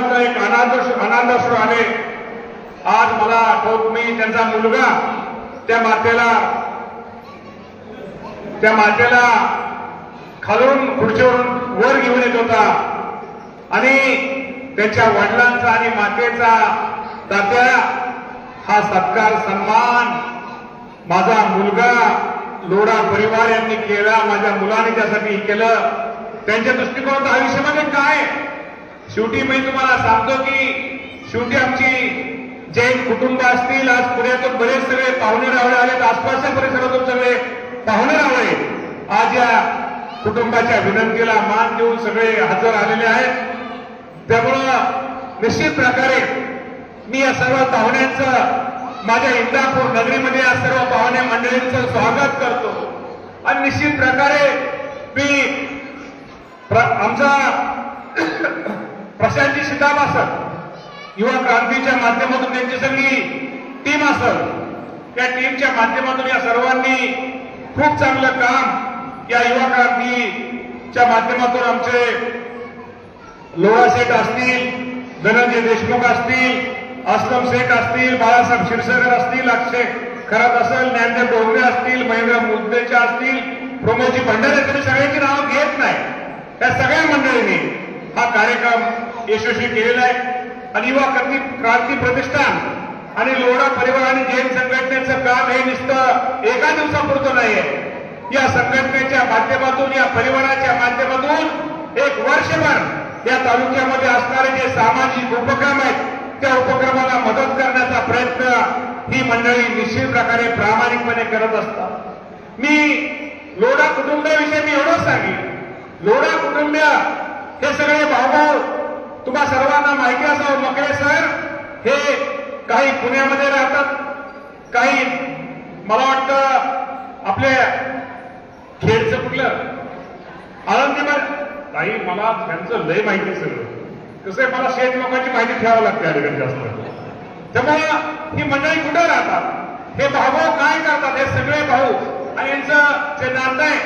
डोळ्यामधनं एक अनाथ अनाथ आले. आज मला आठवत मी त्यांचा मुलगा त्या मातेला त्या मातेला खालून खुर्चीवरून वर घेऊन येत होता. आणि त्याच्या वडिलांचा आणि मातेचा तात्या हा सत्कार सन्मान माझा मुलगा लोढा परिवार यांनी केला माझ्या मुलाने त्यासाठी केलं. त्यांच्या दृष्टिकोनात आयुष्यामध्ये काय शेवटी मी तुम्हाला सांगतो की शेवटी आमची जैन कुटुंब असतील आज पुण्यातून बरेच सगळे पाहुणे रावळे आलेत आसपासच्या परिसरातून सगळे पाहुणे रावळे आज या कुटुंबाच्या विनंतीला मान देऊन सगळे हजर आलेले आहेत. त्यामुळं निश्चित प्रकारे मी या सर्व पाहुण्यांचं माझ्या इंदापूर नगरीमध्ये या सर्व पाहुणे मंडळींचं स्वागत करतो. आणि निश्चित प्रकारे मी प्र- आमचा प्रशांतजी शिताब असत युवा क्रांतीच्या माध्यमातून त्यांची सगळी टीम असत त्या टीमच्या माध्यमातून या सर्वांनी खूप चांगलं काम या युवा क्रांतीच्या माध्यमातून आमचे लोहा शेठ असतील धनंजय देशमुख असतील अस्लम शेख असतील बाळासाहेब क्षीरसागर असतील अक्षय खरात असेल ज्ञानदेव डोंगरे असतील महेंद्र मुद्देच्या असतील प्रमोदजी भंडारे तरी सगळ्यांची नावं घेत नाही. त्या सगळ्या मंडळींनी हा कार्यक्रम यशस्वी केलेला आहे. आणि युवा क्रांती क्रांती प्रतिष्ठान आणि लोढा परिवार आणि जैन संघटनेचं काम हे नुसतं एका दिवसापुरतं आहे या संघटनेच्या माध्यमातून या परिवाराच्या माध्यमातून एक वर्षभर या तालुक्यामध्ये असणारे जे सामाजिक उपक्रम आहेत त्या उपक्रमाला मदत करण्याचा प्रयत्न ही मंडळी निश्चित प्रकारे प्रामाणिकपणे करत असतात. मी लोढा कुटुंबाविषयी मी एवढंच सांगेन. लोढा कुटुंबिया हे सगळे भाऊभाऊ तुम्हा सर्वांना माहिती असावं मकळे सर. हे काही पुण्यामध्ये राहतात. काही मला वाटतं आपल्या खेडचं कुठलं? आळंदीमध्ये. काही मला त्यांचं लय माहिती आहे सगळं. कसं आहे मला शेत लोकांची माहिती ठेवावी लागते अलीकडे जास्त. त्यामुळं ही मंडळी कुठे राहतात? हे भाऊभाऊ काय करतात हे सगळे भाऊ आणि यांचं जे नातं आहे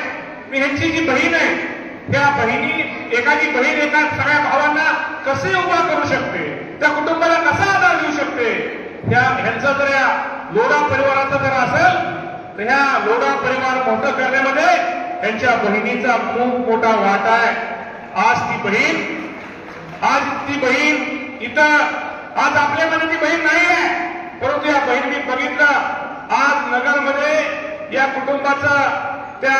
मी ह्यांची जी बहीण आहे त्या बहिणी एखादी बहीण एका सगळ्या भावांना कसे उभा करू शकते? त्या कुटुंबाला कसा आधार देऊ शकते? ह्या ह्यांचं जर या लोढा परिवाराचं जर असेल तर ह्या लोढा परिवार मोठं करण्यामध्ये त्यांच्या बहिणीचा खूप मोठा वाटा आहे. आज ती बहीण आज ती बहीण इथं आज आपल्यामध्ये ती बहीण नाही आहे. परंतु या बहिणी बघितलं आज नगरमध्ये या कुटुंबाचं त्या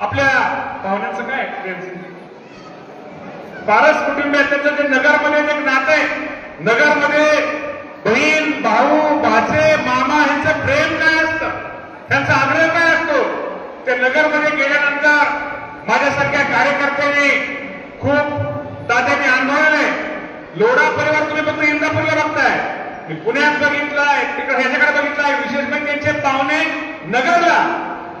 आपल्या पाहुण्यांचं काय पारस कुटुंब त्याचं ते नगरमध्ये एक नातं आहे नगरमध्ये बहीण भाऊ भाचे मामा ह्यांचं प्रेम काय असतं? त्यांचा आग्रह काय असतो? ते नगरमध्ये गेल्यानंतर माझ्यासारख्या कार्यकर्त्यांनी खूप दादांनी अनुभवलंय लोढा परिवार तुम्ही फक्त इंदापूरला बघताय. मी पुण्यात बघितलाय तिकडे ह्याच्याकडे बघितलाय विशेष म्हणजे त्यांचे पाहुणे नगरला.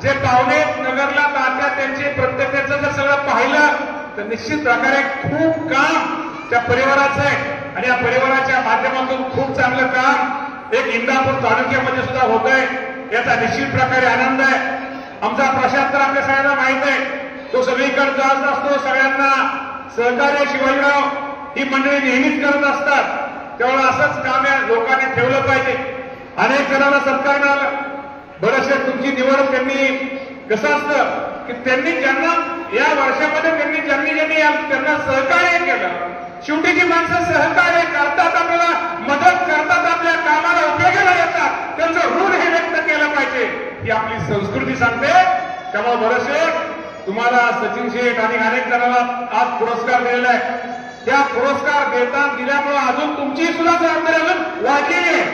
जे पाहुणे नगरला तात्या त्यांचे प्रत्येकाचं जर सगळं पाहिलं तर निश्चित प्रकारे खूप काम त्या परिवाराचं आहे. आणि या परिवाराच्या माध्यमातून खूप चांगलं काम एक इंदापूर तालुक्यामध्ये सुद्धा होत आहे. याचा निश्चित प्रकारे आनंद आहे. आमचा प्रशांत तर आपल्या सगळ्यांना माहीत आहे. तो सगळीकडे जात असतो सगळ्यांना सहकार्य शिवाजीराव ही मंडळी नेहमीच करत असतात. त्यामुळे असंच काम या लोकांनी ठेवलं पाहिजे. अनेक जणांना सत्कार मिळाला. बऱ्याचशा तुमची निवड त्यांनी कसं असतं की त्यांनी ज्यांना या वर्षामध्ये त्यांनी ज्यांनी ज्यांनी त्यांना सहकार्य केलं शेवटी जी माणसं सहकार्य करतात आपल्याला मदत करतात आपल्या कामाला उपयोगाला येतात. त्यांचं ऋण हे व्यक्त केलं पाहिजे. ही आपली संस्कृती सांगते. त्यामुळे बरेचसे तुम्हाला सचिन शेठ आणि अनेक जणांना आज पुरस्कार दिलेला आहे. त्या पुरस्कार देता दिल्यामुळे अजून तुमची सुद्धा जबाबदारी अजून वाढलेली आहे.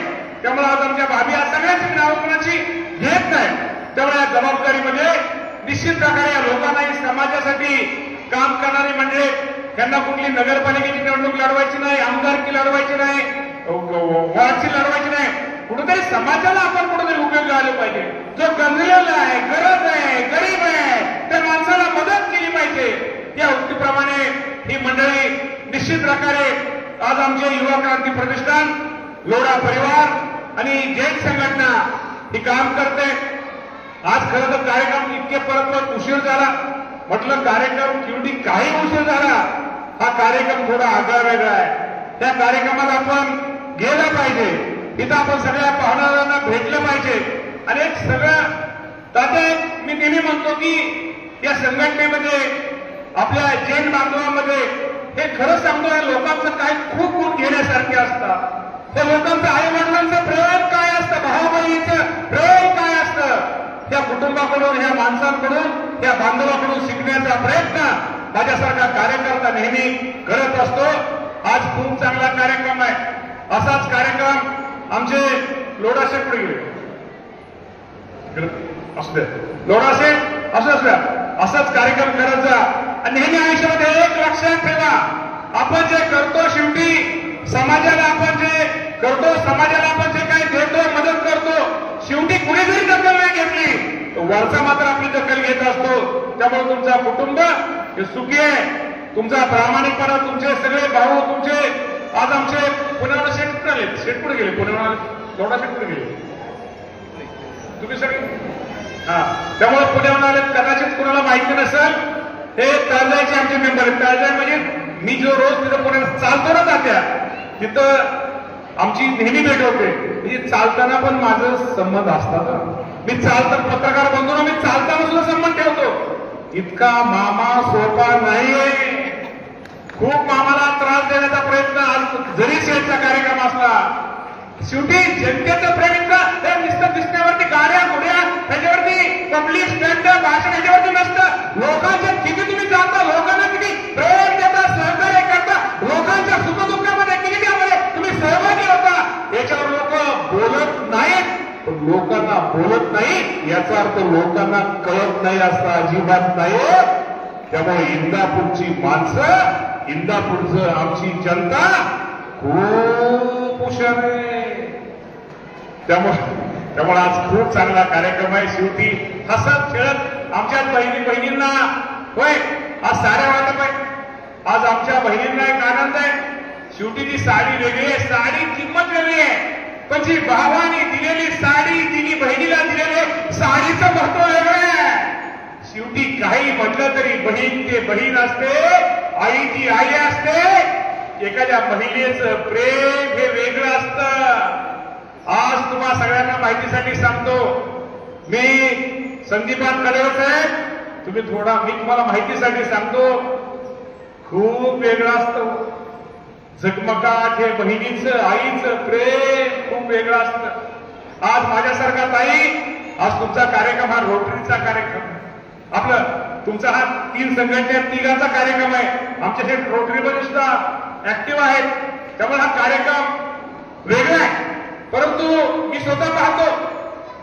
त्यामुळे आज आमच्या भाभी आज सगळ्यांची नाव घेत नाही. त्यामुळे या जबाबदारीमध्ये निश्चित प्रकारे या लोकांनाही समाजासाठी काम करणारी मंडळी त्यांना कुठली नगरपालिकेची निवडणूक लढवायची नाही आमदारकी लढवायची नाही वॉर्डची लढवायची नाही. कुठेतरी समाजाला आपण कुठेतरी उपयोग आले पाहिजे. जो गंजलेला आहे गरज आहे गरीब आहे त्या माणसाला मदत केली पाहिजे. या उक्तीप्रमाणे ही मंडळी निश्चित प्रकारे आज आमचे युवा क्रांती प्रतिष्ठान लोढा परिवार आणि जैन संघटना ही काम करते. आज खरं तर कार्यक्रम इतके परत परत उशीर झाला. म्हटलं कार्यक्रम शेवटी काही उशीर झाला. हा कार्यक्रम थोडा आगळा वेगळा आहे. त्या कार्यक्रमात आपण गेलं पाहिजे. इथं आपण सगळ्या पाहणाऱ्यांना भेटलं पाहिजे. आणि एक सगळं दादा मी नेहमी म्हणतो की या संघटनेमध्ये आपल्या जैन बांधवांमध्ये हे खरं सांगतो या लोकांचं काय खूप गुण घेण्यासारखे असतात. त्या लोकांचं आई वडिलांचं प्रेम काय असतं? भाऊ प्रेम काय असतं? त्या कुटुंबाकडून ह्या माणसांकडून त्या बांधवाकडून शिकण्याचा प्रयत्न माझ्यासारखा कार्यकर्ता नेहमी करत असतो. आज खूप चांगला कार्यक्रम आहे. असाच कार्यक्रम आमचे लोडाशेठ पुढे गेले. असू द्या. लोडाशेठ असं असू द्या. असाच कार्यक्रम करत जा. आणि नेहमी आयुष्यामध्ये एक लक्षात ठेवा. आपण जे करतो शेवटी समाजाला आपण जे करतो समाजाला आपण जे काही देतो मदत करतो शेवटी कुणी जरी दखल नाही घेतली तर वरचा मात्र आपली दखल घेत असतो. त्यामुळे तुमचा कुटुंब हे सुखी आहे. तुमचा प्रामाणिकपणा तुमचे सगळे भाऊ तुमचे आज आमचे पुण्याला शेट आले शेट कुठे गेले? पुण्याला लोडा शेट कुठे गेले? तुम्ही सगळे? हा. त्यामुळे पुण्याहून आले कदाचित कुणाला माहिती नसेल हे तळजायचे आमचे मेंबर आहेत. तळजाय म्हणजे मी जो रोज तिथं पुण्यात चालतो ना जात्या तिथं आमची नेहमी भेट होते. म्हणजे चालताना पण माझं संबंध असतात. मी चालता पत्रकार बनतो ना मी चालताना सुद्धा संबंध ठेवतो. इतका मामा सोपा नाहीये. खूप मामाला त्रास देण्याचा प्रयत्न आज जरी शेवटचा कार्यक्रम असला शेवटी जनतेचं प्रेम इतकं नुसतं दिसण्यावरती गाड्या गुड्या त्याच्यावरती पब्लिक स्टँड भाषण याच्यावरती नसतं लोकांच्या किती तुम्ही जाता लोकांना किती प्रेम देता सहकार्य करता लोकांच्या सुखदुःखामध्ये किती त्यामध्ये तुम्ही सहभागी होता याच्यावर लोक बोलत नाहीत पण लोकांना बोलत नाही याचा अर्थ लोकांना कळत नाही असं अजिबात नाही त्यामुळे इंदापूरची माणसं इंदापूरचं आमची जनता खूप हुशार आहे. त्यामुळे त्यामुळे आज खूप चांगला कार्यक्रम आहे. शेवटी हसत खेळत आमच्या बहिणी बहिणींना होय आज साऱ्या वाटप आहे. आज आमच्या बहिणींना एक आनंद आहे. शेवटी ती साडी वेगळी आहे. साडी किंमत वेगळी आहे. पण जी भावाने दिलेली साडी तिने बहिणीला दिलेले साडीचं महत्त्व वेगळं आहे. शेवटी काही म्हटलं तरी बहीण ते बहीण असते आई ती आई असते. एखाद्या महिलेचं प्रेम हे वेगळं असतं. आज तुम्हा सगळ्यांना माहितीसाठी सांगतो मी संदीपान कलेवर साहेब तुम्ही थोडा मी तुम्हाला माहितीसाठी सांगतो खूप वेगळं असतं. झगमगाट हे बहिणीचं आईचं प्रेम खूप वेगळं असतं. आज माझ्यासारखा ताई आज तुमचा कार्यक्रम हा रोटरीचा कार्यक्रम आपलं तुमचा हा तीन संघटना तिघांचा कार्यक्रम आहे. आमचे हे रोटरी सुद्धा ऍक्टिव्ह आहेत. त्यामुळे हा कार्यक्रम वेगळा आहे. परंतु मी स्वतः पाहतो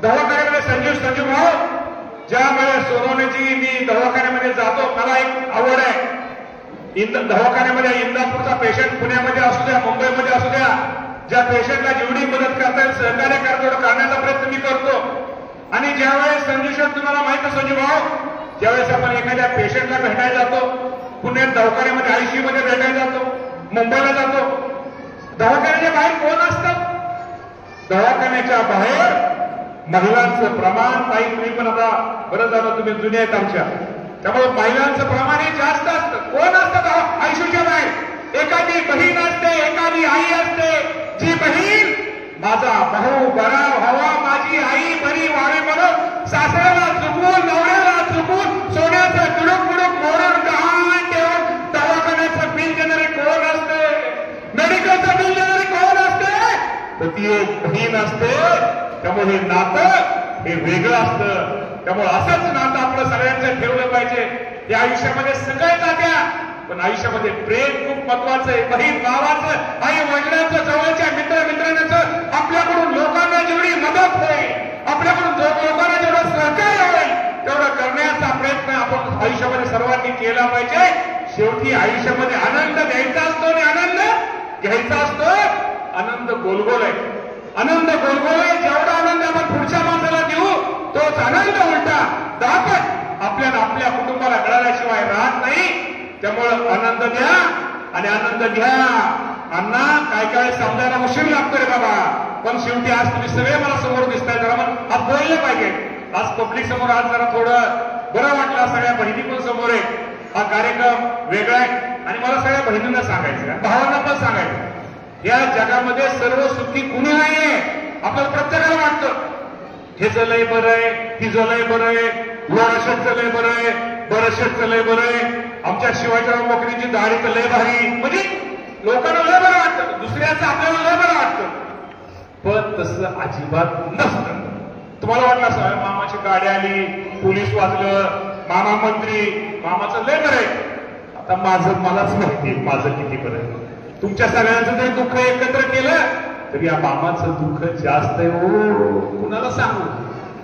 दवाखान्यामध्ये संजीव संजीव भाऊ ज्या वेळेस सोनवण्याची मी दवाखान्यामध्ये जातो. मला एक आवड आहे. इंद दवाखान्यामध्ये इंदापूरचा पेशंट पुण्यामध्ये असू द्या मुंबईमध्ये असू द्या ज्या पेशंटला जेवढी मदत करता येईल सहकार्य करतो करण्याचा प्रयत्न मी करतो. आणि ज्यावेळेस संजू तुम्हाला माहीत आहे संजू भाऊ ज्यावेळेस आपण एखाद्या पेशंटला भेटायला जातो पुण्यात दवाखान्यामध्ये आयसीयू मध्ये भेटायला जातो मुंबईला जातो दवाखान्याच्या बाहेर कोण असतं? दवाखान्याच्या बाहेर महिलांचं प्रमाण काही तुम्ही पण आता बरं झालं तुम्ही जुने आहेत आमच्या. त्यामुळे महिलांचं प्रमाण हे जास्त असतं. कोण असतं का आयसीयूच्या बाहेर एखादी बहीण असते एखादी आई असते. जी बहीण माझा भाऊ बरा व्हावा माझी आई बरी व्हावी म्हणून सासऱ्याला चुकवून नवऱ्याला चुकवून सोन्याचं कुडूक कुडूक मोरण गहाण ठेवून दवाखान्याचं बिल देणारे कोण असते? मेडिकलचं बिल देणारे कोण असते? तर ती एक बहीण असते. त्यामुळे हे नातं हे वेगळं असतं. त्यामुळे असंच नातं आपलं सगळ्यांचं ठेवलं पाहिजे. हे आयुष्यामध्ये सगळे नात्या पण आयुष्यामध्ये प्रेम खूप महत्वाचं आहे. बहीण भावाचं आई वडिलांचं जवळच्या मित्र मित्रांचं आपल्याकडून लोकांना जेवढी मदत होईल आपल्याकडून लोकांना जेवढं सहकार्य होईल तेवढं करण्याचा प्रयत्न आपण आयुष्यामध्ये सर्वांनी केला पाहिजे. शेवटी आयुष्यामध्ये आनंद द्यायचा असतो आणि आनंद घ्यायचा असतो. आनंद गोलगोल आहे. आनंद गोलगोल आहे. जेवढा आनंद आपण पुढच्या माणसाला देऊ तोच आनंद उलटा दापट आपल्याला आपल्या कुटुंबाला मिळाल्याशिवाय राहत नाही. त्यामुळं आनंद द्या आणि आनंद घ्या. अण्णा काय काय समजायला उशीर लागतो रे बाबा. पण शेवटी आज तुम्ही सगळे मला समोर दिसताय. जरा मग आज बोलले पाहिजे. आज पब्लिक समोर आज जरा थोडं बरं वाटलं सगळ्या बहिणी पण समोर आहे हा कार्यक्रम वेगळा आहे. आणि मला सगळ्या बहिणींना सांगायचं भावांना पण सांगायचं या जगामध्ये सर्व सुखी कुणी नाहीये? आपण प्रत्येकाला वाटतं. हे लय बरं आहे हिचं लय बरं आहे लोराशेटचं लय बरं आहे बरशेटचं लय बरं आहे. आमच्या शिवाजीराव मोकरीची दाढी तर लय भारी म्हणजे लोकांना लय बरं वाटतं दुसऱ्याचं आपल्याला लय बरं वाटतं. पण तसं अजिबात नसतं. तुम्हाला वाटलं असं मामाची गाडी आली पोलीस वाचलं मामा मंत्री मामाचं लय बरं आहे. आता माझं मलाच माहिती माझं किती बरं आहे. तुमच्या सगळ्यांचं जरी दुःख एकत्र केलं तर या मामाचं दुःख जास्त आहे. हो कुणाला सांगू?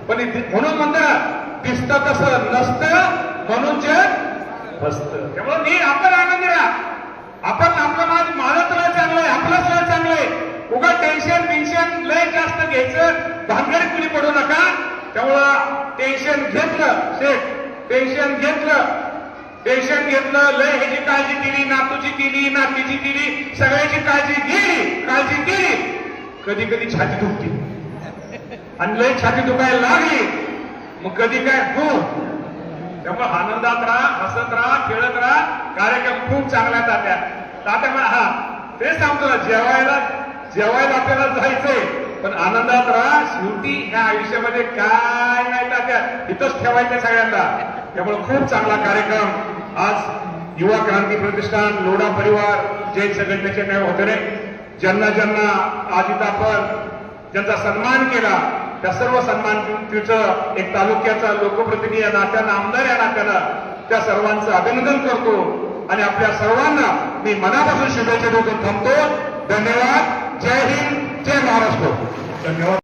पण इथे- म्हणून म्हणतात दिसतं तसं नसतं म्हणून जग बसत. त्यामुळे मी आपण आनंदी राहा आपण आपलं माझ माझं तुला चांगलं आहे आपलं तुला चांगलं आहे. उगा टेन्शन टेन्शन लय जास्त घ्यायचं. भानगडीत कुणी पडू नका. त्यामुळं टेन्शन घेतलं शेठ. टेन्शन घेतलं. टेन्शन घेतलं लय ह्याची काळजी केली नातूची केली नातीची केली सगळ्याची काळजी घेली काळजी केली. कधी कधी छाती दुखते. आणि लय छाती दुखायला लागली. मग कधी काय? खूप. त्यामुळे आनंदात राहा हसत राहा खेळत राहा. कार्यक्रम खूप चांगला जात्या. तात्या तात्या म्हणा हा ते सांगतो जेवायला जेवायला आपल्याला जायचंय. पण आनंदात राहा शेवटी ह्या आयुष्यामध्ये काय नाही तात्या. इथंच ठेवायचं सगळ्यांना. त्यामुळे खूप चांगला कार्यक्रम. आज युवा क्रांती प्रतिष्ठान लोढा परिवार जैन संघटनेचे काय होते ज्यांना ज्यांना आज इथं आपण ज्यांचा सन्मान केला त्या सर्व सन्मानितीचं एक तालुक्याचा लोकप्रतिनिधी या नात्यानं आमदार या नात्यानं त्या सर्वांचं अभिनंदन करतो. आणि आपल्या सर्वांना मी मनापासून शुभेच्छा देऊन थांबतो. धन्यवाद. जय हिंद. जय महाराष्ट्र. धन्यवाद.